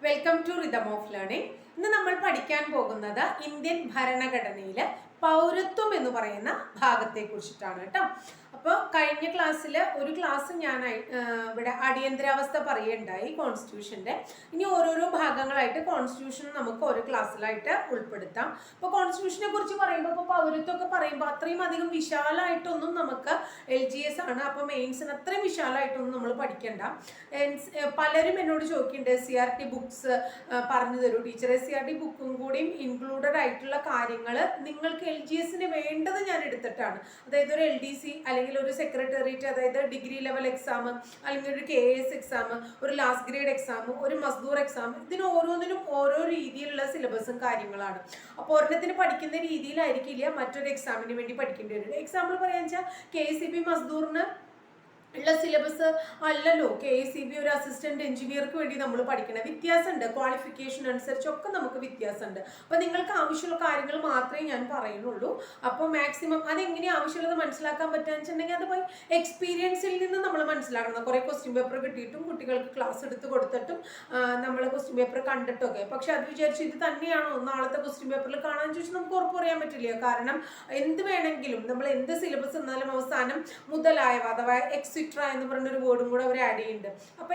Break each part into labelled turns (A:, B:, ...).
A: Welcome to rhythm of learning ഇന്ന് നമ്മൾ പഠിക്കാൻ പോകുന്നത് ഇന്ത്യൻ ഭരണഘടനയിലെ പൗരത്വം എന്ന് പറയുന്ന ഭാഗത്തെ കുറിച്ചിട്ടാണ് കേട്ടോ. അപ്പോൾ കഴിഞ്ഞ ക്ലാസ്സിൽ ഒരു ക്ലാസ് ഞാൻ ഇവിടെ അടിയന്തരാവസ്ഥ പറയുണ്ടായി കോൺസ്റ്റിറ്റ്യൂഷന്റെ ഇനി ഓരോരോ ഭാഗങ്ങളായിട്ട് കോൺസ്റ്റിറ്റ്യൂഷൻ നമുക്ക് ഓരോ ക്ലാസ്സിലായിട്ട് ഉൾപ്പെടുത്താം. അപ്പോൾ കോൺസ്റ്റിറ്റ്യൂഷനെ കുറിച്ച് പറയുമ്പോൾ ഇപ്പോൾ പൗരത്വമൊക്കെ പറയുമ്പോൾ അത്രയും അധികം വിശാലമായിട്ടൊന്നും നമുക്ക് എൽ ജി എസ് ആണ്. അപ്പോൾ മെയിൻസിന് അത്രയും വിശാലമായിട്ടൊന്നും നമ്മൾ പഠിക്കണ്ട. പലരും എന്നോട് ചോദിക്കുന്നുണ്ട് സി ആർ ടി ബുക്സ് പറഞ്ഞു തരൂ. ടീച്ചറെ സി ആർ ടി ബുക്കും കൂടിയും ഇൻക്ലൂഡഡ് ആയിട്ടുള്ള കാര്യങ്ങൾ നിങ്ങൾക്ക് എൽ ജി എസിന് വേണ്ടത് ഞാൻ എടുത്തിട്ടാണ്. അതായത് ഒരു എൽ ഡി സി അല്ലെങ്കിൽ ഒരു സെക്രട്ടേറിയറ്റ് അതായത് ഡിഗ്രി ലെവൽ എക്സാം അല്ലെങ്കിൽ ഒരു കെ എസ് എക്സാം ഒരു ലാസ്റ്റ് ഗ്രേഡ് എക്സാം ഒരു മസ്ദൂർ എക്സാം ഇതിന് ഓരോന്നിനും ഓരോ രീതിയിലുള്ള സിലബസും കാര്യങ്ങളാണ്. അപ്പോൾ ഒരെണ്ണത്തിന് പഠിക്കുന്ന രീതിയിലായിരിക്കില്ല മറ്റൊരു എക്സാമിന് വേണ്ടി പഠിക്കേണ്ടി വരും എക്സാമ്പിൾ പറയാന്ന് വെച്ചാൽ കെ സി ബി മസ്ദൂറിന് ഉള്ള സിലബസ് അല്ലല്ലോ. കെ എ സി ബി ഒരു അസിസ്റ്റന്റ് എഞ്ചിനീയർക്ക് വേണ്ടി നമ്മൾ പഠിക്കണം വ്യത്യാസമുണ്ട് ക്വാളിഫിക്കേഷൻ അനുസരിച്ചൊക്കെ നമുക്ക് വ്യത്യാസമുണ്ട് അപ്പം നിങ്ങൾക്ക് ആവശ്യമുള്ള കാര്യങ്ങൾ മാത്രമേ ഞാൻ പറയുന്നുള്ളൂ. അപ്പോൾ മാക്സിമം അതെങ്ങനെ ആവശ്യമുള്ളത് മനസ്സിലാക്കാൻ പറ്റുകയെന്ന് വെച്ചിട്ടുണ്ടെങ്കിൽ അത് പോയി എക്സ്പീരിയൻസിൽ നിന്ന് നമ്മൾ മനസ്സിലാക്കണം. കുറേ ക്വസ്റ്റ്യൻ പേപ്പർ കിട്ടിയിട്ടും കുട്ടികൾക്ക് ക്ലാസ് എടുത്ത് കൊടുത്തിട്ടും നമ്മൾ ക്വസ്റ്റ്യൻ പേപ്പർ കണ്ടിട്ടൊക്കെ. പക്ഷെ അത് വിചാരിച്ച് ഇത് തന്നെയാണോ? നാളത്തെ ക്വസ്റ്റ്യൻ പേപ്പറിൽ കാണാൻ ചോദിച്ചാൽ നമുക്ക് ഉറപ്പ് പറയാൻ പറ്റില്ല. കാരണം എന്ത് വേണമെങ്കിലും നമ്മൾ എന്ത് സിലബസ് എന്നാലും അവസാനം മുതലായവ അഥവാ എക്സിട്ര എന്ന് പറഞ്ഞൊരു വേർഡും കൂടെ അവർ ആഡ് ചെയ്യുന്നുണ്ട്. അപ്പൊ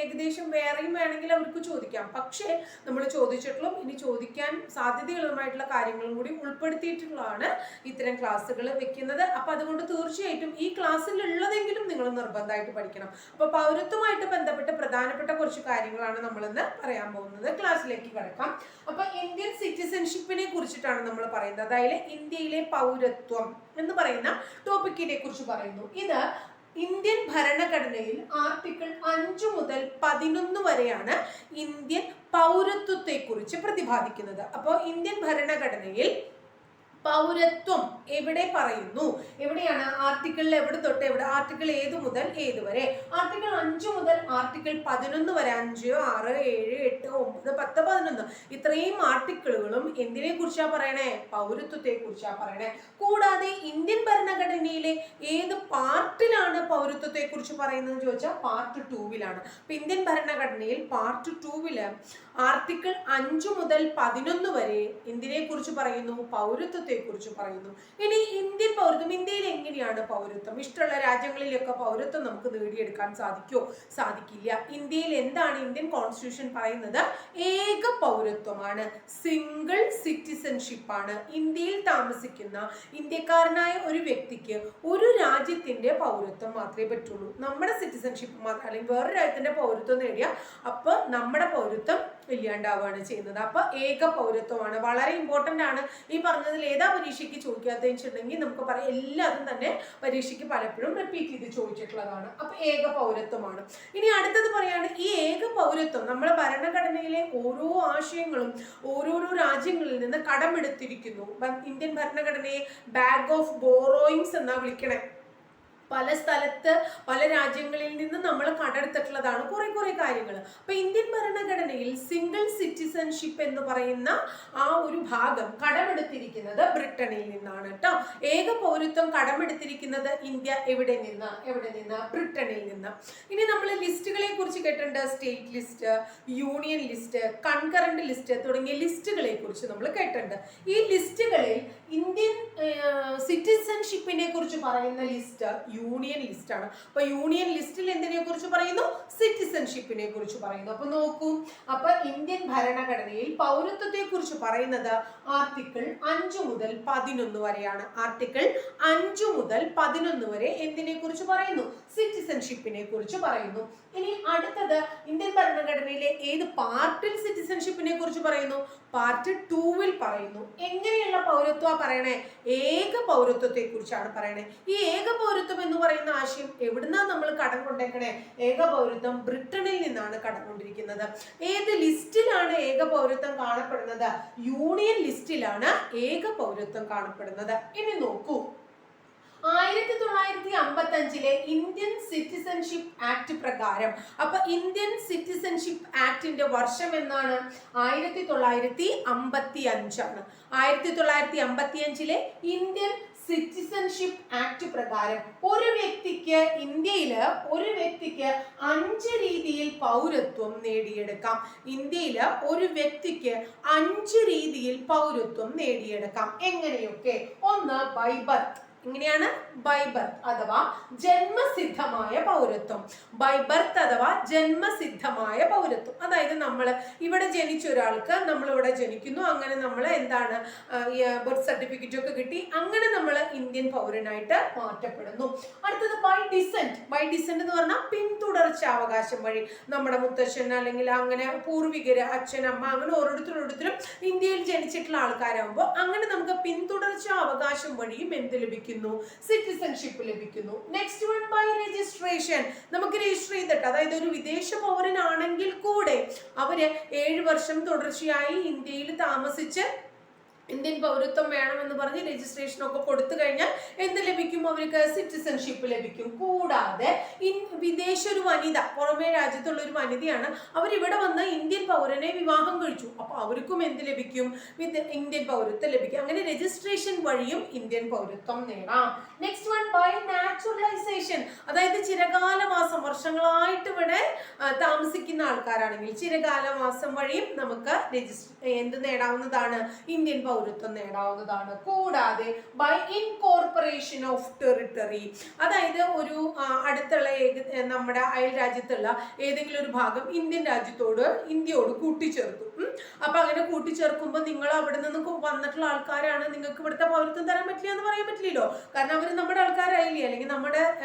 A: ഏകദേശം വേറെയും വേണമെങ്കിൽ അവർക്ക് ചോദിക്കാം. പക്ഷേ നമ്മൾ ചോദിച്ചിട്ടുള്ള ഇനി ചോദിക്കാൻ സാധ്യതയുള്ളതുമായിട്ടുള്ള കാര്യങ്ങളും കൂടി ഉൾപ്പെടുത്തിയിട്ടുള്ളതാണ് ഇത്തരം ക്ലാസ്സുകൾ വെക്കുന്നത്. അപ്പൊ അതുകൊണ്ട് തീർച്ചയായിട്ടും ഈ ക്ലാസ്സിൽ ഉള്ളതെങ്കിലും നിങ്ങൾ നിർബന്ധമായിട്ട് പഠിക്കണം. അപ്പൊ പൗരത്വമായിട്ട് ബന്ധപ്പെട്ട പ്രധാനപ്പെട്ട കുറച്ച് കാര്യങ്ങളാണ് നമ്മളിന്ന് പറയാൻ പോകുന്നത്. ക്ലാസ്സിലേക്ക് കിടക്കാം. അപ്പൊ ഇന്ത്യൻ സിറ്റിസൺഷിപ്പിനെ കുറിച്ചിട്ടാണ് നമ്മൾ പറയുന്നത്. അതായത് ഇന്ത്യയിലെ പൗരത്വം എന്ന് പറയുന്ന ടോപ്പിക്കിനെ കുറിച്ച് പറയുന്നു. ഇത് ഇന്ത്യൻ ഭരണഘടനയിൽ ആർട്ടിക്കിൾ അഞ്ചു മുതൽ പതിനൊന്ന് വരെയാണ് ഇന്ത്യൻ പൗരത്വത്തെക്കുറിച്ച് പ്രതിപാദിക്കുന്നത്. അപ്പോൾ ഇന്ത്യൻ ഭരണഘടനയിൽ പൗരത്വം എവിടെ പറയുന്നു? എവിടെയാണ് ആർട്ടിക്കിളിൽ എവിടെ തൊട്ട് എവിടെ? ആർട്ടിക്കിൾ ഏത് മുതൽ ഏത് വരെ? ആർട്ടിക്കിൾ അഞ്ച് മുതൽ ആർട്ടിക്കിൾ പതിനൊന്ന് വരെ. അഞ്ച് ആറ് ഏഴ് എട്ട് ഒമ്പത് പത്ത് പതിനൊന്ന്. ഇത്രയും ആർട്ടിക്കിളുകളും എന്തിനെ കുറിച്ചാ പറയണേ? പൗരത്വത്തെ കുറിച്ചാ പറയണേ. കൂടാതെ ഇന്ത്യൻ ഭരണഘടനയിലെ ഏത് പാർട്ടിലാണ് പൗരത്വത്തെ കുറിച്ച് പറയുന്നത് ചോദിച്ചാൽ പാർട്ട് ടൂവിലാണ് അപ്പൊ ഇന്ത്യൻ ഭരണഘടനയിൽ പാർട്ട് ടൂവിൽ ആർട്ടിക്കിൾ അഞ്ചു മുതൽ പതിനൊന്ന് വരെ എന്തിനെ കുറിച്ച് പറയുന്നു പൗരത്വത്തെ കുറിച്ച് പറയുന്നു. ഇനി ഇന്ത്യൻ പൗരത്വം ഇന്ത്യയിൽ എങ്ങനെയാണ് പൗരത്വം? ഇഷ്ടമുള്ള രാജ്യങ്ങളിലൊക്കെ പൗരത്വം നമുക്ക് നേടിയെടുക്കാൻ സാധിക്കുമോ സാധിക്കില്ല. ഇന്ത്യയിൽ എന്താണ് ഇന്ത്യൻ കോൺസ്റ്റിറ്റ്യൂഷൻ പറയുന്നത്? ഏക പൗരത്വമാണ്. സിംഗിൾ സിറ്റിസൺഷിപ്പ് ആണ്. ഇന്ത്യയിൽ താമസിക്കുന്ന ഇന്ത്യക്കാരനായ ഒരു വ്യക്തിക്ക് ഒരു രാജ്യത്തിന്റെ പൗരത്വം മാത്രമേ പറ്റുള്ളൂ. നമ്മുടെ സിറ്റിസൺഷിപ്പ് മാത്രം അല്ലെങ്കിൽ വേറൊരു രാജ്യത്തിന്റെ പൗരത്വം നേടിയ അപ്പൊ നമ്മുടെ പൗരത്വം ഇല്ലാണ്ടാവുകയാണ് ചെയ്യുന്നത്. അപ്പൊ ഏക പൗരത്വമാണ്. വളരെ ഇമ്പോർട്ടന്റ് ആണ് ഈ പറഞ്ഞതിൽ ഏതാ പരീക്ഷയ്ക്ക് ചോദിക്കാത്തതെന്ന് വെച്ചിട്ടുണ്ടെങ്കിൽ നമുക്ക് പറയാം എല്ലാതും തന്നെ പരീക്ഷയ്ക്ക് പലപ്പോഴും റിപ്പീറ്റ് ചെയ്ത് ചോദിച്ചിട്ടുള്ളതാണ്. അപ്പൊ ഏക പൗരത്വമാണ്. ഇനി അടുത്തത് പറയാണ് ഈ ഏക പൗരത്വം നമ്മുടെ ഭരണഘടനയിലെ ഓരോ ആശയങ്ങളും ഓരോരോ രാജ്യങ്ങളിൽ നിന്ന് കടമെടുത്തിരിക്കുന്നു. ഇന്ത്യൻ ഭരണഘടനയെ ബാഗ് ഓഫ് ബോറോയിങ്സ് എന്നാ വിളിക്കണേ. പല സ്ഥലത്ത് പല രാജ്യങ്ങളിൽ നിന്ന് നമ്മൾ കടെടുത്തിട്ടുള്ളതാണ് കുറെ കുറെ കാര്യങ്ങൾ അപ്പൊ ഇന്ത്യൻ ഭരണഘടനയിൽ സിംഗിൾ സിറ്റിസൺഷിപ്പ് എന്ന് പറയുന്ന ആ ഒരു ഭാഗം കടമെടുത്തിരിക്കുന്നത് ബ്രിട്ടനിൽ നിന്നാണ് കേട്ടോ ഏക പൗരത്വം കടമെടുത്തിരിക്കുന്നത് ഇന്ത്യ എവിടെ നിന്ന്? എവിടെ നിന്ന്? ബ്രിട്ടനിൽ നിന്ന്. ഇനി നമ്മൾ ലിസ്റ്റുകളെ കുറിച്ച് കേട്ടിട്ടുണ്ട്. State list union list concurrent list തുടങ്ങിയ ലിസ്റ്റുകളെ കുറിച്ച് നമ്മൾ കേട്ടിട്ടുണ്ട്. ഈ ലിസ്റ്റുകളിൽ ഇന്ത്യൻ സിറ്റിസൺഷിപ്പിനെ കുറിച്ച് പറയുന്ന ലിസ്റ്റ് യൂണിയൻ ലിസ്റ്റ് ആണ്. അപ്പൊ യൂണിയൻ ലിസ്റ്റിൽ എന്തിനെ കുറിച്ച് പറയുന്നു? സിറ്റിസൺഷിപ്പിനെ കുറിച്ച് പറയുന്നു. അപ്പൊ നോക്കൂ. അപ്പൊ ഇന്ത്യൻ ഭരണഘടനയിൽ പൗരത്വത്തെ കുറിച്ച് പറയുന്നത് ആർട്ടിക്കിൾ അഞ്ചു മുതൽ പതിനൊന്ന് വരെയാണ്. ആർട്ടിക്കിൾ അഞ്ചു മുതൽ പതിനൊന്ന് വരെ എന്തിനെ കുറിച്ച് പറയുന്നു? സിറ്റിസൺഷിപ്പിനെ കുറിച്ച് പറയുന്നു. ഇനി അടുത്തത് ഇന്ത്യൻ ഭരണഘടനയിലെ ഏത് പാർട്ടിൽ സിറ്റിസൺഷിപ്പിനെ കുറിച്ച് പറയുന്നു? പാർട്ട് ടൂവിൽ പറയുന്നു. എങ്ങനെയുള്ള പൗരത്വ പറയണേ? ഏക പൗരത്വത്തെ കുറിച്ചാണ് പറയണേ. ഈ ഏക പൗരത്വം എന്ന് പറയുന്ന ആശയം എവിടുന്നാണ് നമ്മൾ കടം കൊണ്ടേക്കണേ? ഏക പൗരത്വം ബ്രിട്ടനിൽ നിന്നാണ് കടം കൊണ്ടിരിക്കുന്നത് ഏത് ലിസ്റ്റിലാണ് ഏക പൗരത്വം കാണപ്പെടുന്നത്? യൂണിയൻ ലിസ്റ്റിലാണ് ഏക പൗരത്വം കാണപ്പെടുന്നത്. ഇനി നോക്കൂ. ആയിരത്തി തൊള്ളായിരത്തി അമ്പത്തി അഞ്ചിലെ ഇന്ത്യൻ സിറ്റിസൺഷിപ്പ് ആക്ട് പ്രകാരം. അപ്പൊ ഇന്ത്യൻ സിറ്റിസൺഷിപ്പ് ആക്ടിന്റെ വർഷം എന്നാണ്? ആയിരത്തി തൊള്ളായിരത്തി അമ്പത്തി അഞ്ചാണ് ആയിരത്തി തൊള്ളായിരത്തി അമ്പത്തി അഞ്ചിലെ ഇന്ത്യൻ സിറ്റിസൺഷിപ്പ് ആക്ട് പ്രകാരം ഒരു വ്യക്തിക്ക് ഇന്ത്യയിൽ ഒരു വ്യക്തിക്ക് അഞ്ച് രീതിയിൽ പൗരത്വം നേടിയെടുക്കാം. ഇന്ത്യയിൽ ഒരു വ്യക്തിക്ക് അഞ്ച് രീതിയിൽ പൗരത്വം നേടിയെടുക്കാം. എങ്ങനെയൊക്കെ? ഒന്ന് ബൈ ബർത്ത് ഇങ്ങനെയാണ് ബൈബർത്ത് അഥവാ ജന്മസിദ്ധമായ പൗരത്വം. ബൈബർത്ത് അഥവാ ജന്മസിദ്ധമായ പൗരത്വം. അതായത് നമ്മൾ ഇവിടെ ജനിച്ച ഒരാൾക്ക് നമ്മൾ ഇവിടെ ജനിക്കുന്നു. അങ്ങനെ നമ്മൾ എന്താണ് ബർത്ത് സർട്ടിഫിക്കറ്റ് ഒക്കെ കിട്ടി. അങ്ങനെ നമ്മൾ ഇന്ത്യൻ പൗരനായിട്ട് മാറ്റപ്പെടുന്നു. അടുത്തത് ബൈ ഡിസെന്റ് ബൈ ഡിസെന്റ് എന്ന് പറഞ്ഞാൽ പിന്തുടർച്ച അവകാശം വഴി. നമ്മുടെ മുത്തശ്ശൻ അല്ലെങ്കിൽ അങ്ങനെ പൂർവികര് അച്ഛൻ അമ്മ അങ്ങനെ ഓരോരുത്തരും ഓരോരുത്തരും ഇന്ത്യയിൽ ജനിച്ചിട്ടുള്ള ആൾക്കാരാകുമ്പോൾ അങ്ങനെ നമുക്ക് പിന്തുടർച്ച അവകാശം വഴിയും എന്ത് ലഭിക്കുന്നു? സിറ്റിസൺഷിപ്പ് ലഭിക്കുന്നു. നെക്സ്റ്റ് വൺ ബൈ രജിസ്ട്രേഷൻ നമുക്ക് രജിസ്റ്റർ ചെയ്തിട്ട് അതായത് ഒരു വിദേശ പൗരനാണെങ്കിൽ കൂടെ അവർ ഏഴ് വർഷം തുടർച്ചയായി ഇന്ത്യയിൽ താമസിച്ച് ഇന്ത്യൻ പൗരത്വം വേണമെന്ന് പറഞ്ഞ് രജിസ്ട്രേഷൻ ഒക്കെ കൊടുത്തു കഴിഞ്ഞാൽ എന്ത് ലഭിക്കും? അവർക്ക് സിറ്റിസൺഷിപ്പ് ലഭിക്കും. കൂടാതെ വിദേശ ഒരു വനിത പുറമേ രാജ്യത്തുള്ള ഒരു വനിതയാണ് അവരിവിടെ വന്ന് ഇന്ത്യൻ പൗരനെ വിവാഹം കഴിച്ചു. അപ്പൊ അവർക്കും എന്ത് ലഭിക്കും? ഇന്ത്യൻ പൗരത്വം ലഭിക്കും. അങ്ങനെ രജിസ്ട്രേഷൻ വഴിയും ഇന്ത്യൻ പൗരത്വം നേടാം. നെക്സ്റ്റ് വൺ ബൈ നാച്ചുറലൈസേഷൻ അതായത് ചിരകാലവാസം വർഷങ്ങളായിട്ട് ഇവിടെ താമസിക്കുന്ന ആൾക്കാരാണെങ്കിൽ ചിരകാലവാസം വഴിയും നമുക്ക് രജിസ്റ്റർ എന്ത് നേടാവുന്നതാണ്? ഇന്ത്യൻ നേടാവുന്നതാണ് കൂടാതെ ബൈ ഇൻകോർപ്പറേഷൻ ഓഫ് ടെറിട്ടറി അതായത് ഒരു അടുത്തുള്ള നമ്മുടെ അയൽ രാജ്യത്തുള്ള ഏതെങ്കിലും ഒരു ഭാഗം ഇന്ത്യൻ രാജ്യത്തോട് ഇന്ത്യയോട് കൂട്ടിച്ചേർത്തു. ഉം. അപ്പൊ അങ്ങനെ കൂട്ടിച്ചേർക്കുമ്പോൾ നിങ്ങൾ അവിടെ നിന്ന് വന്നിട്ടുള്ള ആൾക്കാരാണ് നിങ്ങൾക്ക് ഇവിടുത്തെ പൗരത്വം തരാൻ പറ്റില്ല എന്ന് പറയാൻ പറ്റില്ലല്ലോ. കാരണം അവർ നമ്മുടെ ആൾക്കാരായില്ലേ? അല്ലെങ്കിൽ നമ്മുടെ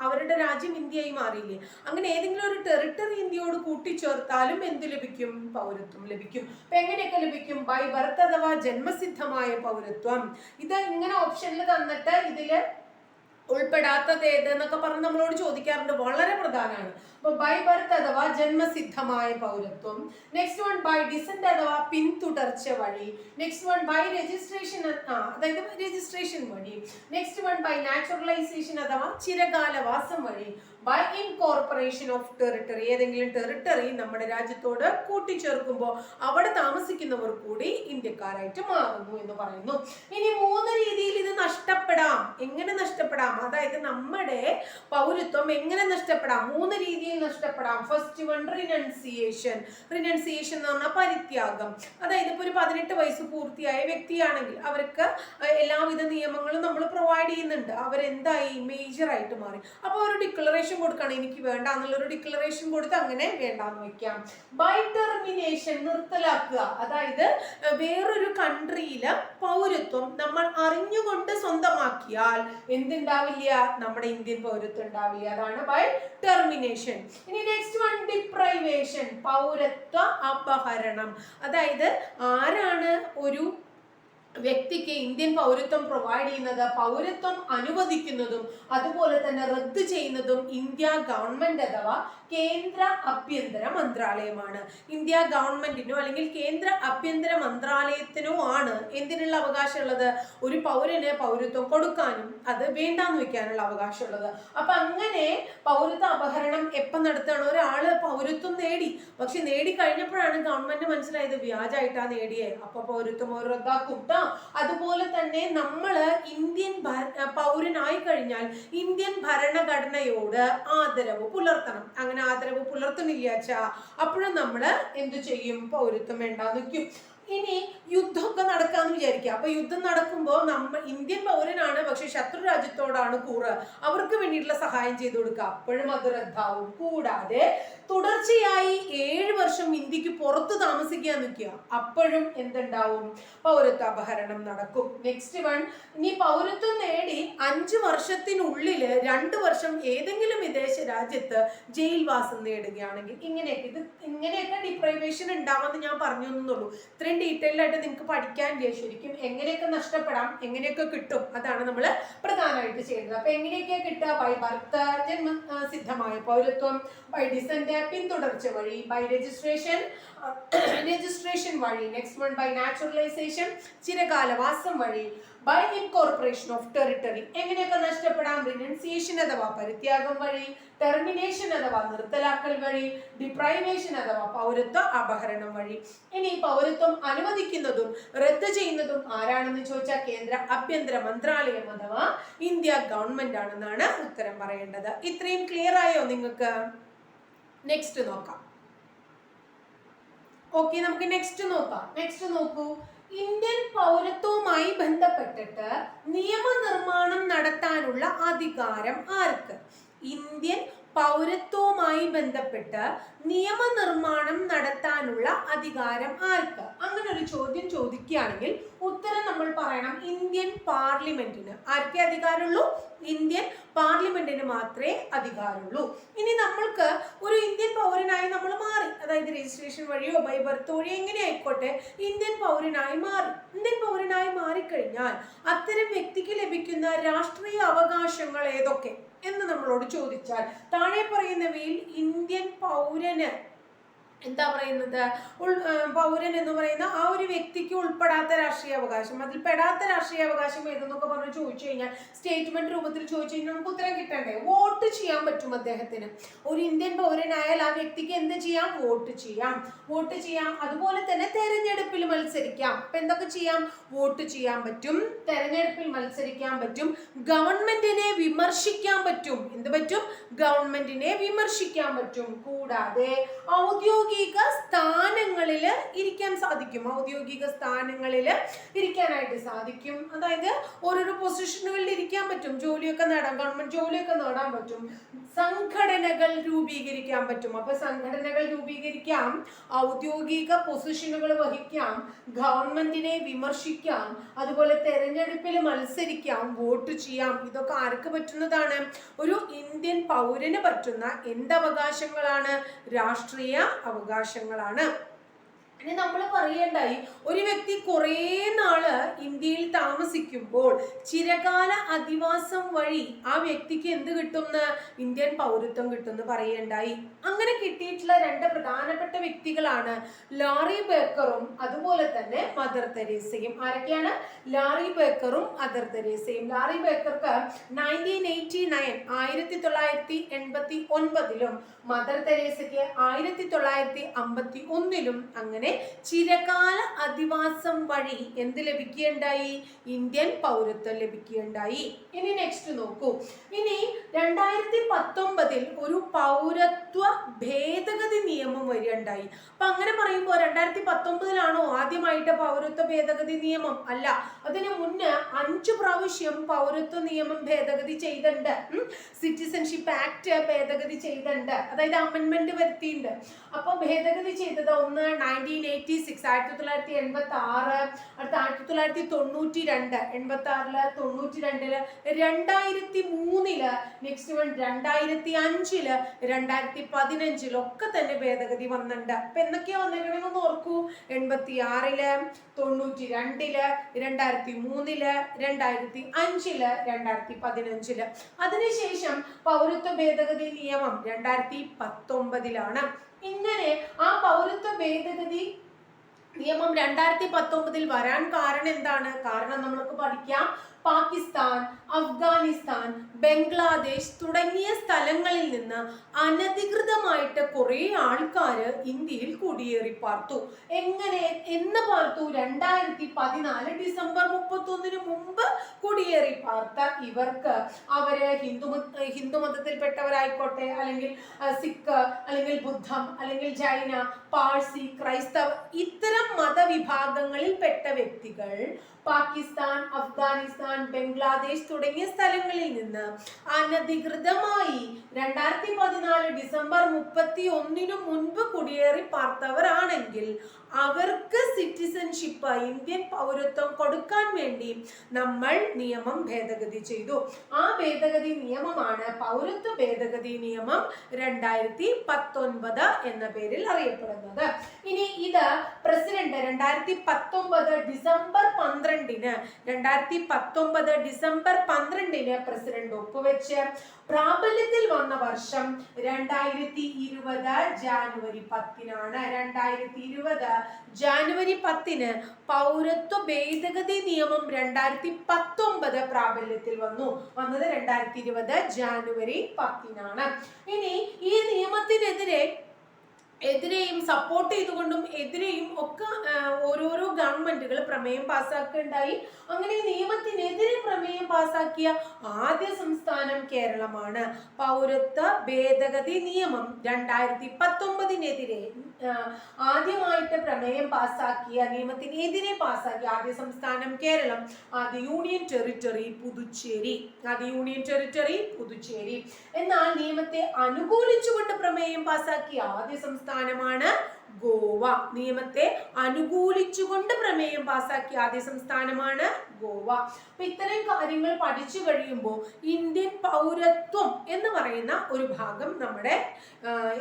A: അവരുടെ രാജ്യം ഇന്ത്യയായി മാറിയില്ലേ? അങ്ങനെ ഏതെങ്കിലും ഒരു ടെറിട്ടറി ഇന്ത്യയോട് കൂട്ടിച്ചേർത്താലും എന്ത് ലഭിക്കും? പൗരത്വം ലഭിക്കും. അപ്പൊ എങ്ങനെയൊക്കെ ലഭിക്കും? ബൈ ബർത്ത് അഥവാ ജന്മസിദ്ധമായ പൗരത്വം. ഇത് ഇങ്ങനെ ഓപ്ഷനിൽ തന്നിട്ട് ഇതിൽ ഉൾപ്പെടാത്തത് ഏത് എന്നൊക്കെ പറഞ്ഞ് നമ്മളോട് ചോദിക്കാറുണ്ട്. വളരെ പ്രധാനമാണ്. അപ്പൊ ബൈ ബർത്ത് അഥവാ ജന്മസിദ്ധമായ പൗരത്വം. നെക്സ്റ്റ് വൺ ബൈ ഡിസെന്റ് അഥവാ പിന്തുടർച്ച വഴി. നെക്സ്റ്റ് വൺ ബൈ രജിസ്ട്രേഷൻ അതായത് രജിസ്ട്രേഷൻ വഴി. നെക്സ്റ്റ് വൺ ബൈ നാച്ചുറലൈസേഷൻ അഥവാ ചിരകാലവാസം വഴി. ബൈ ഇൻകോർപ്പറേഷൻ ഓഫ് ടെറിട്ടറി ഏതെങ്കിലും ടെറിട്ടറി നമ്മുടെ രാജ്യത്തോട് കൂട്ടിച്ചേർക്കുമ്പോൾ അവിടെ താമസിക്കുന്നവർ കൂടി ഇന്ത്യക്കാരായിട്ട് മാറുന്നു എന്ന് പറയുന്നു. ഇനി മൂന്ന് രീതിയിൽ ഇത് നഷ്ടപ്പെടാം. എങ്ങനെ നഷ്ടപ്പെടാം? അതായത് നമ്മുടെ പൗരത്വം എങ്ങനെ നഷ്ടപ്പെടാം? മൂന്ന് രീതിയിൽ നഷ്ടപ്പെടാം. ഫസ്റ്റ് വൺ റിനൗൺസിയേഷൻ റിനൗൺസിയേഷൻ എന്ന് പറഞ്ഞാൽ പരിത്യാഗം. അതായത് ഇപ്പോൾ ഒരു പതിനെട്ട് വയസ്സ് പൂർത്തിയായ വ്യക്തിയാണെങ്കിൽ അവർക്ക് എല്ലാവിധ നിയമങ്ങളും നമ്മൾ പ്രൊവൈഡ് ചെയ്യുന്നുണ്ട്. അവരെന്തായി? മേജർ ആയിട്ട് മാറി. അപ്പോൾ ഒരു ഡിക്ലറേഷൻ കൊടുക്കണം. എനിക്ക് വേണ്ട എന്നുള്ള ഒരു ഡിക്ലറേഷൻ കൊടുത്ത് അങ്ങനെ വേണ്ടാന്ന് വെക്കാം. ബൈ ടെർമിനേഷൻ നിർത്തലാക്കുക. അതായത് വേറൊരു കൺട്രിയിലെ പൗരത്വം നമ്മൾ അറിഞ്ഞുകൊണ്ട് സ്വന്തമാക്കിയാൽ എന്തുണ്ടാവില്ല? നമ്മുടെ ഇന്ത്യൻ പൗരത്വം ഉണ്ടാവില്ല. അതാണ് ബൈ ടെർമിനേഷൻ ഇനി നെക്സ്റ്റ് വൺ ഡിപ്രൈവേഷൻ പൗരത്വ അപഹരണം. അതായത് ആരാണ് ഒരു വ്യക്തിക്ക് ഇന്ത്യൻ പൗരത്വം പ്രൊവൈഡ് ചെയ്യുന്നത് പൗരത്വം അനുവദിക്കുന്നതും അതുപോലെ തന്നെ റദ്ദ് ചെയ്യുന്നതും ഇന്ത്യ ഗവൺമെന്റ് അഥവാ കേന്ദ്ര ആഭ്യന്തര മന്ത്രാലയമാണ്. ഇന്ത്യ ഗവൺമെന്റിനോ അല്ലെങ്കിൽ കേന്ദ്ര ആഭ്യന്തര മന്ത്രാലയത്തിനോ ആണ് എന്തിനുള്ള അവകാശമുള്ളത്? ഒരു പൗരന് പൗരത്വം കൊടുക്കാനും അത് വേണ്ടാന്ന് വെക്കാനുള്ള അവകാശമുള്ളത്. അപ്പൊ അങ്ങനെ പൗരത്വ അപഹരണം എപ്പം നടത്തുകയാണ് ഒരാൾ പൗരത്വം നേടി. പക്ഷെ നേടി കഴിഞ്ഞപ്പോഴാണ് ഗവൺമെന്റ് മനസ്സിലായത് വ്യാജായിട്ടാ നേടിയേ. അപ്പൊ പൗരത്വം അവർ റദ്ദാക്കും. അതുപോലെ തന്നെ നമ്മൾ ഇന്ത്യൻ പൗരനായി കഴിഞ്ഞാൽ ഇന്ത്യൻ ഭരണഘടനയോട് ആദരവ് പുലർത്തണം. അങ്ങനെ ആദരവ് പുലർത്തുന്നില്ലാച്ചാ അപ്പോഴും നമ്മൾ എന്തു ചെയ്യും? പൗരത്വം വേണ്ടാന്ന് വെക്കും ഇനി യുദ്ധമൊക്കെ നടക്കാന്ന് വിചാരിക്കുക. അപ്പൊ യുദ്ധം നടക്കുമ്പോൾ നമ്മൾ ഇന്ത്യൻ പൗരനാണ് പക്ഷെ ശത്രു രാജ്യത്തോടാണ് കൂറ്. അവർക്ക് വേണ്ടിയിട്ടുള്ള സഹായം ചെയ്തു കൊടുക്കുക. അപ്പോഴും അത് റദ്ദാവും. കൂടാതെ തുടർച്ചയായി ഏഴ് വർഷം ഇന്ത്യയ്ക്ക് പുറത്ത് താമസിക്കാൻ നിൽക്കുക. അപ്പോഴും എന്തുണ്ടാവും? പൗരത്വ അപഹരണം നടക്കും. നെക്സ്റ്റ് വൺ ഇനി പൗരത്വം നേടി അഞ്ച് വർഷത്തിനുള്ളിൽ രണ്ട് വർഷം ഏതെങ്കിലും വിദേശ രാജ്യത്ത് ജയിൽവാസം നേടുകയാണെങ്കിൽ ഇങ്ങനെയൊക്കെ ഇത് ഇങ്ങനെയൊക്കെ ഡിപ്രൈവേഷൻ ഉണ്ടാവുമെന്ന് ഞാൻ പറഞ്ഞു എന്നുള്ളൂ ഇത്രയും ഡീറ്റെയിൽ ആയിട്ട് നിങ്ങൾക്ക് പഠിക്കാനില്ല ശരിക്കും എങ്ങനെയൊക്കെ നഷ്ടപ്പെടാം എങ്ങനെയൊക്കെ കിട്ടും അതാണ് നമ്മൾ പ്രധാനമായിട്ട് ചെയ്യുന്നത് അപ്പൊ എങ്ങനെയൊക്കെയാ കിട്ടുക? ബൈ ബർത്ത് ജന്മ സിദ്ധമായ പൗരത്വം ബൈ ഡിസന്റ് പിന്തുടർച്ച വഴി ബൈ രജിസ്ട്രേഷൻ രജിസ്ട്രേഷൻ വഴി നെക്സ്റ്റ് വൺ ബൈ നാച്ചുറലൈസേഷൻ ചിരകാലവാസം വഴി ബൈ ഇൻകോർപ്പറേഷൻ ഓഫ് ടെറിട്ടറി എങ്ങനെയൊക്കെ നഷ്ടപ്പെടാം? റിനൗൺസിയേഷൻ അഥവാ പരിത്യാഗം വഴി ടെർമിനേഷൻ അഥവാ നിർത്തലാക്കൽ വഴി ഡിപ്രൈവേഷൻ അഥവാ പൗരത്വ അപഹരണം വഴി. ഇനി പൗരത്വം അനുവദിക്കുന്നതും റദ്ദ് ചെയ്യുന്നതും ആരാണെന്ന് ചോദിച്ചാൽ കേന്ദ്ര ആഭ്യന്തര മന്ത്രാലയം അഥവാ ഇന്ത്യ ഗവൺമെന്റ് ആണെന്നാണ് ഉത്തരം പറയേണ്ടത്. ഇത്രയും ക്ലിയർ ആയോ നിങ്ങൾക്ക്? നെക്സ്റ്റ് നോക്കാം. ഓക്കെ നമുക്ക് നെക്സ്റ്റ് നോക്കാം. നെക്സ്റ്റ് നോക്കൂ. ഇന്ത്യൻ പൗരത്വവുമായി ബന്ധപ്പെട്ടിട്ട് നിയമനിർമ്മാണം നടത്താനുള്ള അധികാരം ആർക്ക്? ഇന്ത്യൻ പൗരത്വവുമായി ബന്ധപ്പെട്ട് നിയമനിർമ്മാണം നടത്താനുള്ള അധികാരം ആർക്ക്? അങ്ങനെ ഒരു ചോദ്യം ചോദിക്കുകയാണെങ്കിൽ ഉത്തരം നമ്മൾ പറയണം ഇന്ത്യൻ പാർലമെന്റിന്. ആർക്കേ അധികാരമുള്ളൂ? ഇന്ത്യൻ പാർലമെന്റിന് മാത്രമേ അധികാരമുള്ളൂ. ഇനി നമ്മൾക്ക് ഒരു ഇന്ത്യൻ പൗരനായി നമ്മൾ മാറി. അതായത് രജിസ്ട്രേഷൻ വഴിയോ ബൈ ബർത്ത് വഴിയോ എങ്ങനെ ആയിക്കോട്ടെ ഇന്ത്യൻ പൗരനായി മാറി. ഇന്ത്യൻ പൗരനായി മാറിക്കഴിഞ്ഞാൽ അത്തരം വ്യക്തിക്ക് ലഭിക്കുന്ന രാഷ്ട്രീയ അവകാശങ്ങൾ ഏതൊക്കെ എന്ന് നമ്മളോട് ചോദിച്ചാൽ താഴെ പറയുന്നവയിൽ ഇന്ത്യൻ പൗരന് എന്താ പറയുന്നത്? ഉൾ- പൗരൻ എന്ന് പറയുന്ന ആ ഒരു വ്യക്തിക്ക് ഉൾപ്പെടാത്ത രാഷ്ട്രീയ അവകാശം. അതിൽ പെടാത്ത രാഷ്ട്രീയ അവകാശം ഏതെന്നൊക്കെ പറഞ്ഞ് ചോദിച്ചു കഴിഞ്ഞാൽ സ്റ്റേറ്റ്മെന്റ് രൂപത്തിൽ ചോദിച്ചു കഴിഞ്ഞാൽ നമുക്ക് ഉത്തരം കിട്ടണ്ടേ? വോട്ട് ചെയ്യാൻ പറ്റും അദ്ദേഹത്തിന്. ഒരു ഇന്ത്യൻ പൗരനായാൽ ആ വ്യക്തിക്ക് എന്ത് ചെയ്യാം? വോട്ട് ചെയ്യാം. വോട്ട് ചെയ്യാം. അതുപോലെ തന്നെ തെരഞ്ഞെടുപ്പിൽ മത്സരിക്കാം. അപ്പൊ എന്തൊക്കെ ചെയ്യാം? വോട്ട് ചെയ്യാൻ പറ്റും. തെരഞ്ഞെടുപ്പിൽ മത്സരിക്കാൻ പറ്റും. ഗവൺമെന്റിനെ വിമർശിക്കാൻ പറ്റും. എന്ത് പറ്റും? ഗവൺമെന്റിനെ വിമർശിക്കാൻ പറ്റും. കൂടാതെ ഔദ്യോഗിക സ്ഥാനങ്ങളിൽ ഇരിക്കാൻ സാധിക്കും. ഔദ്യോഗിക സ്ഥാനങ്ങളിൽ ഇരിക്കാനായിട്ട് സാധിക്കും. അതായത് ഓരോരോ പൊസിഷനുകളിൽ ഇരിക്കാൻ പറ്റും. ജോലിയൊക്കെ നേടാൻ ഗവൺമെന്റ് ജോലിയൊക്കെ നേടാൻ പറ്റും. സംഘടനകൾ രൂപീകരിക്കാൻ പറ്റും. അപ്പൊ സംഘടനകൾ രൂപീകരിക്കാം ഔദ്യോഗിക പൊസിഷനുകൾ വഹിക്കാം ഗവൺമെന്റിനെ വിമർശിക്കാം അതുപോലെ തെരഞ്ഞെടുപ്പിൽ മത്സരിക്കാം വോട്ട് ചെയ്യാം. ഇതൊക്കെ ആർക്ക് പറ്റുന്നതാണ്? ഒരു ഇന്ത്യൻ പൗരന് പറ്റുന്ന എന്തവകാശങ്ങളാണ് രാഷ്ട്രീയ അവകാശങ്ങളാണ്. ഇനി നമ്മൾ പറയേണ്ടായി ഒരു വ്യക്തി കുറേ നാൾ ഇന്ത്യയിൽ താമസിക്കുമ്പോൾ ചിരകാല അധിവാസം വഴി ആ വ്യക്തിക്ക് എന്ത് കിട്ടുമെന്ന് ഇന്ത്യൻ പൗരത്വം കിട്ടുമെന്ന് പറയേണ്ടായി. അങ്ങനെ കിട്ടിയിട്ടുള്ള രണ്ട് പ്രധാനപ്പെട്ട വ്യക്തികളാണ് ലാറി ബേക്കറും അതുപോലെ തന്നെ മദർ തെരേസയും. ആരൊക്കെയാണ്? ലാറി ബേക്കറും മദർ തെരേസയും. ലാറി ബേക്കർക്ക് നയന്റീൻ എയ്റ്റി നയൻ ആയിരത്തി തൊള്ളായിരത്തി എൺപത്തി ഒൻപതിലും മദർ തെരേസയ്ക്ക് ആയിരത്തി തൊള്ളായിരത്തി അമ്പത്തി ഒന്നിലും അങ്ങനെ ചിരകാല അധിവാസം വഴി എന്ത് ലഭിക്കുകയുണ്ടായി? ഇന്ത്യൻ പൗരത്വം ലഭിക്കുകയുണ്ടായി. ഇനി നെക്സ്റ്റ് നോക്കൂ. ഇനി രണ്ടായിരത്തി പത്തൊമ്പതിൽ ഒരു പൗരത്വ ഭേദഗതി നിയമം വരികയുണ്ടായി. അപ്പൊ അങ്ങനെ പറയുമ്പോൾ രണ്ടായിരത്തി പത്തൊമ്പതിലാണോ ആദ്യമായിട്ട് പൗരത്വ ഭേദഗതി നിയമം? അല്ല. അതിനു മുന്നേ അഞ്ചു പ്രാവശ്യം പൗരത്വ നിയമം ഭേദഗതി ചെയ്തിട്ടുണ്ട്. സിറ്റിസൺഷിപ്പ് ആക്ട് ഭേദഗതി ചെയ്തിട്ടുണ്ട്. അതായത് അമെന്റ്മെന്റ് വരുത്തിയിട്ടുണ്ട്. അപ്പൊ ഭേദഗതി ചെയ്തത് ഒന്ന് നയന്റീൻ എയ്റ്റി സിക്സ് ആയിരത്തി തൊള്ളായിരത്തി എൺപത്തി ആറ് അടുത്ത ആയിരത്തി തൊള്ളായിരത്തി തൊണ്ണൂറ്റി രണ്ട് എൺപത്തി ആറിൽ തൊണ്ണൂറ്റി രണ്ടിൽ രണ്ടായിരത്തി മൂന്നിൽ നെക്സ്റ്റ് വൺ രണ്ടായിരത്തി അഞ്ചിൽ രണ്ടായിരത്തി പതിനഞ്ചിലൊക്കെ തന്നെ ഭേദഗതി വന്നിട്ടുണ്ട്. അപ്പൊ എന്തൊക്കെയാ വന്നേക്കണെന്ന് ഓർക്കൂ. എൺപത്തി ആറിൽ തൊണ്ണൂറ്റി രണ്ടിൽ രണ്ടായിരത്തി മൂന്നിൽ രണ്ടായിരത്തി അഞ്ചിൽ രണ്ടായിരത്തി പതിനഞ്ചിൽ അതിനുശേഷം പൗരത്വ ഭേദഗതി നിയമം രണ്ടായിരത്തി പത്തൊമ്പതിലാണ് ഇങ്ങനെ ആ പൗരത്വ ഭേദഗതി നിയമം രണ്ടായിരത്തി പത്തൊമ്പതിൽ വരാൻ കാരണം എന്താണ്? കാരണം നമ്മൾക്ക് പഠിക്കാം. പാകിസ്ഥാൻ അഫ്ഗാനിസ്ഥാൻ ബംഗ്ലാദേശ് തുടങ്ങിയ സ്ഥലങ്ങളിൽ നിന്ന് അനധികൃതമായിട്ട് കുറെ ആൾക്കാർ ഇന്ത്യയിൽ കുടിയേറി പാർത്തു. എങ്ങനെ? എന്ന് പാർത്തു. രണ്ടായിരത്തി പതിനാല് ഡിസംബർ മുപ്പത്തി ഒന്നിന് മുമ്പ് കുടിയേറി പാർത്ത ഇവർക്ക്. അവർ ഹിന്ദു ഹിന്ദു മതത്തിൽപ്പെട്ടവരായിക്കോട്ടെ അല്ലെങ്കിൽ സിഖ് അല്ലെങ്കിൽ ബുദ്ധം അല്ലെങ്കിൽ ജൈന പാഴ്സി ക്രൈസ്തവ ഇത്തരം മതവിഭാഗങ്ങളിൽപ്പെട്ട വ്യക്തികൾ പാകിസ്ഥാൻ അഫ്ഗാനിസ്ഥാൻ ബംഗ്ലാദേശ് തുടങ്ങിയ സ്ഥലങ്ങളിൽ നിന്ന് അനധികൃതമായി രണ്ടായിരത്തി പതിനാല് ഡിസംബർ മുപ്പത്തി ഒന്നിനു മുൻപ് കുടിയേറി പാർത്തവരാണെങ്കിൽ അവർക്ക് സിറ്റിസൺഷിപ്പ് ഇന്ത്യൻ പൗരത്വം കൊടുക്കാൻ വേണ്ടി നമ്മൾ നിയമം ഭേദഗതി ചെയ്തു. ആ ഭേദഗതി നിയമമാണ് പൗരത്വ ഭേദഗതി നിയമം രണ്ടായിരത്തി പത്തൊൻപത് എന്ന പേരിൽ അറിയപ്പെടുന്നത്. ഇനി ഇത് പ്രസിഡന്റ് രണ്ടായിരത്തി പത്തൊമ്പത് ഡിസംബർ പന്ത്രണ്ടിന് രണ്ടായിരത്തി പത്തൊമ്പത് ഡിസംബർ പന്ത്രണ്ടിന് പ്രസിഡന്റ് ഒപ്പുവെച്ച് പ്രാബല്യത്തിൽ വന്ന വർഷം രണ്ടായിരത്തി ഇരുപത് ജാനുവരി പത്തിനാണ്. രണ്ടായിരത്തി ഇരുപത് ജാനുവരി പത്തിന് പൗരത്വ ഭേദഗതി നിയമം രണ്ടായിരത്തി പത്തൊമ്പത് പ്രാബല്യത്തിൽ വന്നു. വന്നത് രണ്ടായിരത്തി ഇരുപത് ജാനുവരി പത്തിനാണ്. ഇനി ഈ നിയമത്തിനെതിരെ എതിരെയും സപ്പോർട്ട് ചെയ്തുകൊണ്ടും എതിരെയും ഒക്കെ ഓരോരോ ഗവൺമെന്റുകൾ പ്രമേയം പാസ്സാക്കുകയുണ്ടായി. അങ്ങനെ നിയമത്തിനെതിരെ പ്രമേയം പാസ്സാക്കിയ ആദ്യ സംസ്ഥാനം കേരളമാണ്. പൗരത്വ ഭേദഗതി നിയമം രണ്ടായിരത്തി പത്തൊമ്പതിനെതിരെ ആദ്യമായിട്ട് പ്രമേയം പാസ്സാക്കിയ നിയമത്തിനെതിരെ പാസ്സാക്കിയ ആദ്യ സംസ്ഥാനം കേരളം ആദ്യ യൂണിയൻ ടെറിറ്ററി പുതുച്ചേരി. ആദ്യ യൂണിയൻ ടെറിറ്ററി പുതുച്ചേരി. എന്നാൽ നിയമത്തെ അനുകൂലിച്ചുകൊണ്ട് പ്രമേയം പാസ്സാക്കിയ ആദ്യ സംസ്ഥാനമാണ് ഗോവ. നിയമത്തെ അനുകൂലിച്ചുകൊണ്ട് പ്രമേയം പാസാക്കിയ ആദ്യ സംസ്ഥാനമാണ് ഗോവ. അപ്പൊ ഇത്തരം കാര്യങ്ങൾ പഠിച്ചു കഴിയുമ്പോൾ ഇന്ത്യൻ പൗരത്വം എന്ന് പറയുന്ന ഒരു ഭാഗം നമ്മുടെ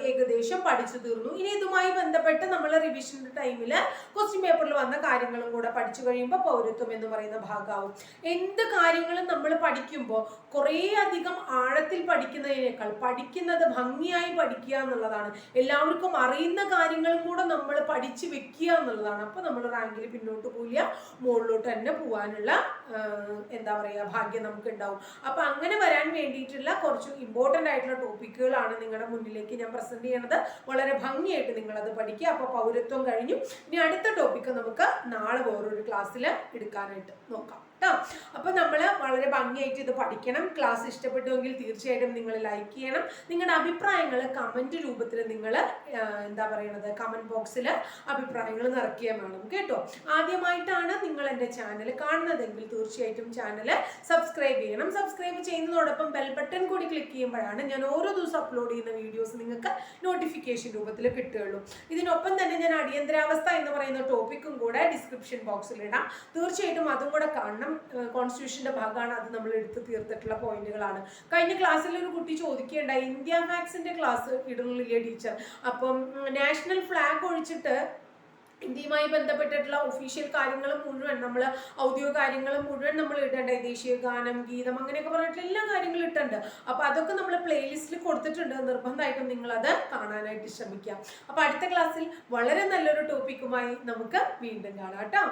A: ഏകദേശം പഠിച്ചു തീർന്നു. ഇനി ഇതുമായി ബന്ധപ്പെട്ട് നമ്മൾ റിവിഷന്റെ ടൈമിൽ ക്വസ്റ്റ്യൻ പേപ്പറിൽ വന്ന കാര്യങ്ങളും കൂടെ പഠിച്ചു കഴിയുമ്പോൾ പൗരത്വം എന്ന് പറയുന്ന ഭാഗമാവും എന്ത് കാര്യങ്ങളും നമ്മൾ പഠിക്കുമ്പോൾ കുറേ അധികം ആഴത്തിൽ പഠിക്കുന്നതിനേക്കാൾ പഠിക്കുന്നത് ഭംഗിയായി പഠിക്കുക എന്നുള്ളതാണ്. എല്ലാവർക്കും അറിയുന്ന കാര്യങ്ങളും കൂടെ നമ്മൾ പഠിച്ചു വെക്കുക എന്നുള്ളതാണ്. അപ്പോൾ നമ്മൾ റാങ്കിൽ പിന്നോട്ട് പോയില്ല മുകളിലോട്ട് തന്നെ പോകാനുള്ള ആ, എന്താ പറയുക ഭാഗ്യം നമുക്ക് ഉണ്ടാവും അപ്പൊ അങ്ങനെ വരാൻ വേണ്ടിയിട്ടുള്ള കുറച്ച് ഇമ്പോർട്ടന്റ് ആയിട്ടുള്ള ടോപ്പിക്കുകളാണ് നിങ്ങളുടെ മുന്നിലേക്ക് ഞാൻ പ്രസന്റ് ചെയ്യണത്. വളരെ ഭംഗിയായിട്ട് നിങ്ങളത് പഠിക്കുക. അപ്പോൾ പൗരത്വം കഴിഞ്ഞു. ഇനി അടുത്ത ടോപ്പിക്ക് നമുക്ക് നാളെ വേറൊരു ക്ലാസ്സിൽ എടുക്കാനായിട്ട് നോക്കാം. കേട്ടോ. അപ്പൊ നമ്മൾ വളരെ ഭംഗിയായിട്ട് ഇത് പഠിക്കണം. ക്ലാസ് ഇഷ്ടപ്പെട്ടുവെങ്കിൽ തീർച്ചയായിട്ടും നിങ്ങൾ ലൈക്ക് ചെയ്യണം. നിങ്ങളുടെ അഭിപ്രായങ്ങൾ കമന്റ് രൂപത്തിൽ നിങ്ങൾ എന്താ പറയണത്? കമന്റ് ബോക്സിൽ അഭിപ്രായങ്ങൾ നിറയ്ക്കുകയും വേണം കേട്ടോ. ആദ്യമായിട്ടാണ് നിങ്ങൾ എന്റെ ചാനൽ കാണുന്നതെങ്കിൽ തീർച്ചയായിട്ടും ചാനൽ സബ്സ്ക്രൈബ് ചെയ്യണം. സബ്സ്ക്രൈബ് ചെയ്യുന്നതോടൊപ്പം ബെൽ ബട്ടൺ കൂടി ക്ലിക്ക് ചെയ്യുമ്പോഴാണ് ഞാൻ ഓരോ ദിവസം അപ്ലോഡ് ചെയ്യുന്ന വീഡിയോസ് നിങ്ങൾക്ക് നോട്ടിഫിക്കേഷൻ രൂപത്തിൽ കിട്ടുകയുള്ളൂ. ഇതിനൊപ്പം തന്നെ ഞാൻ അടിയന്തരാവസ്ഥ എന്ന് പറയുന്ന ടോപ്പിക്കും കൂടെ ഡിസ്ക്രിപ്ഷൻ ബോക്സിൽ ഇടാം. തീർച്ചയായിട്ടും അതും കൂടെ കാണണം. കോൺസ്റ്റിറ്റ്യൂഷന്റെ ഭാഗമാണ് അത് നമ്മൾ എടുത്ത് തീർത്തിട്ടുള്ള പോയിന്റുകളാണ് കഴിഞ്ഞ ക്ലാസ്സിൽ ഒരു കുട്ടി ചോദിക്കേണ്ട ഇന്ത്യ മാക്സിന്റെ ക്ലാസ് ഇടുന്നില്ലേ ടീച്ചർ അപ്പം നാഷണൽ ഫ്ലാഗ് ഒഴിച്ചിട്ട് ഇന്ത്യയുമായി ബന്ധപ്പെട്ടിട്ടുള്ള ഒഫീഷ്യൽ കാര്യങ്ങൾ മുഴുവൻ നമ്മൾ ഔദ്യോഗിക കാര്യങ്ങൾ മുഴുവൻ നമ്മൾ ഇടേണ്ട? ദേശീയ ഗാനം ഗീതം അങ്ങനെയൊക്കെ പറഞ്ഞിട്ടുള്ള എല്ലാ കാര്യങ്ങളും ഇട്ടുണ്ട് അപ്പൊ അതൊക്കെ നമ്മൾ പ്ലേലിസ്റ്റിൽ കൊടുത്തിട്ടുണ്ട്. നിർബന്ധമായിട്ടും നിങ്ങൾ അത് കാണാനായിട്ട് ശ്രമിക്കുക. അപ്പൊ അടുത്ത ക്ലാസ്സിൽ വളരെ നല്ലൊരു ടോപ്പിക്കുമായി നമുക്ക് വീണ്ടും കാണാം കേട്ടോ.